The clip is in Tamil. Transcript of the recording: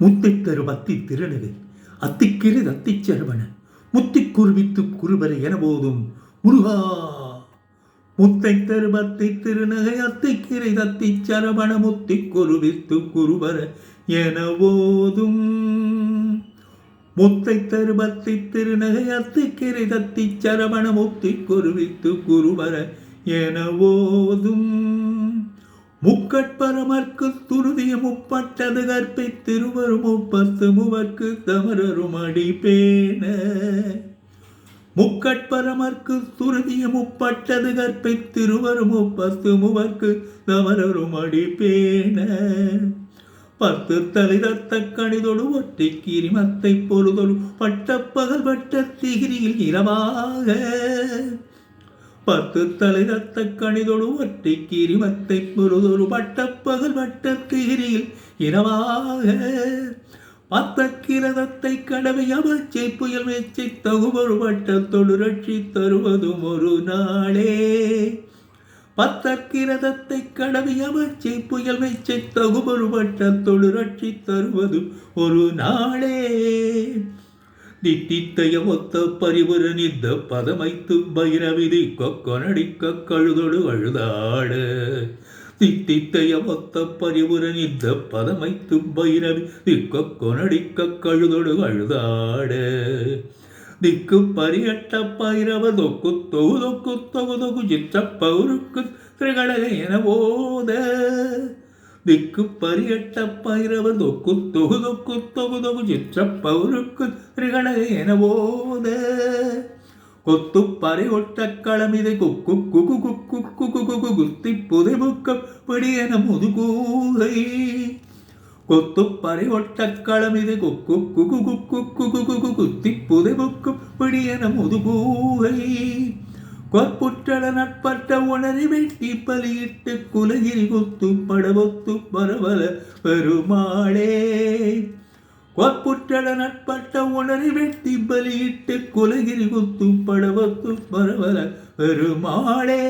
முத்தித்தரு பத்தி அத்தி திருநகை. அத்திக்கிரு அத்திச் சரவண முத்திக் குருவித்து குருபர என போதும் முருகா! முத்தை தருபத்தை திருநகை அத்திக்கிரை தத்தி சரவண முத்தி குருவித்து குருபர என போதும் முத்தை தருபத்தை திருநகை அத்திக்கிரை தத்தி சரவண முத்தி குருவித்து குருவர என ஓதும் முக்கட்பரமர்க்கு துருதிய முப்பட்டது கற்பை திருவரும் முப்பத்து முவர்க்கு தமரரும் அடிப்பேன முக்கட்பரமர்க்கு துருதிய முப்பட்டது கற்பை திருவரும் முப்பத்து முவர்க்கு தமரரும் அடிப்பேன பத்து தலை ரத்த கணிதொடு ஒற்றை கிரிமத்தை பொழுதொடு பட்டப்பகல் பட்ட திகிரியில் இரவாக. பத்து தலை ரத்த கணிதொடு ஒற்றை கிரிமத்தை பொழுதொடு பட்டப்பகல் வட்டத்திகிரியில் இனவாக பத்தக்கிரதத்தை கடவை அமைச்சை புயல் மேச்சை தகுவொரு வட்டத்தொடு ரட்சி தருவதும் ஒரு நாளே. பத்தக்கிரதத்தை கடவை அமைச்சை புயல் வைச்சை தகுபொரு வட்டத்தொடு ரட்சி தருவதும் ஒரு நாளே. தித்தித்தைய ஒத்த பரிபுர நித்த பதமைத்து பைரவிதி கொக்கொனடிக்க கழுதொடு அழுதாட தித்தித்தைய ஒத்த பரிபுர நித்த பதமைத்து பைரவி கொக்கொனடிக்க கழுதொடு அழுதாட ದಿಕ್ಕು ಪರಿಯಟ್ಟ ಪೈರವ ದೊಕ್ಕು ತೊಗು ದೊಕ್ಕು ತೊಗು ದೊಕ್ಕು ಚಿತ್ತ ಪೌರುಕ್ಕು ತ್ರಿಗಳೇನ ಓದ திக்கு பரியட்ட பைரவ தொக்கு தொகு தொக்கு தொகு தொகு சிற்ற பௌருக்கு திரிகண எனவோத. கொத்து பறை ஒட்ட களமிதை குக்கு குகு குக்கு குகு குகு குத்தி புதை புக்க பிடி என முதுகூதை. கொத்து பறை ஒட்ட களமிதை குக்கு குகு குக்கு குகு குகு குத்தி புதை பிடி என முதுகூதை. கொற்புற்றட நட்பட்ட உணரி வெட்டி பலியிட்டு குலகிரி குத்து படவொத்து பரவல பெருமாளே. கொற்புற்றட நட்பட்ட உணரி வெட்டி பலியிட்டு குலகிரி குத்து படவத்து பரவல பெருமாளே.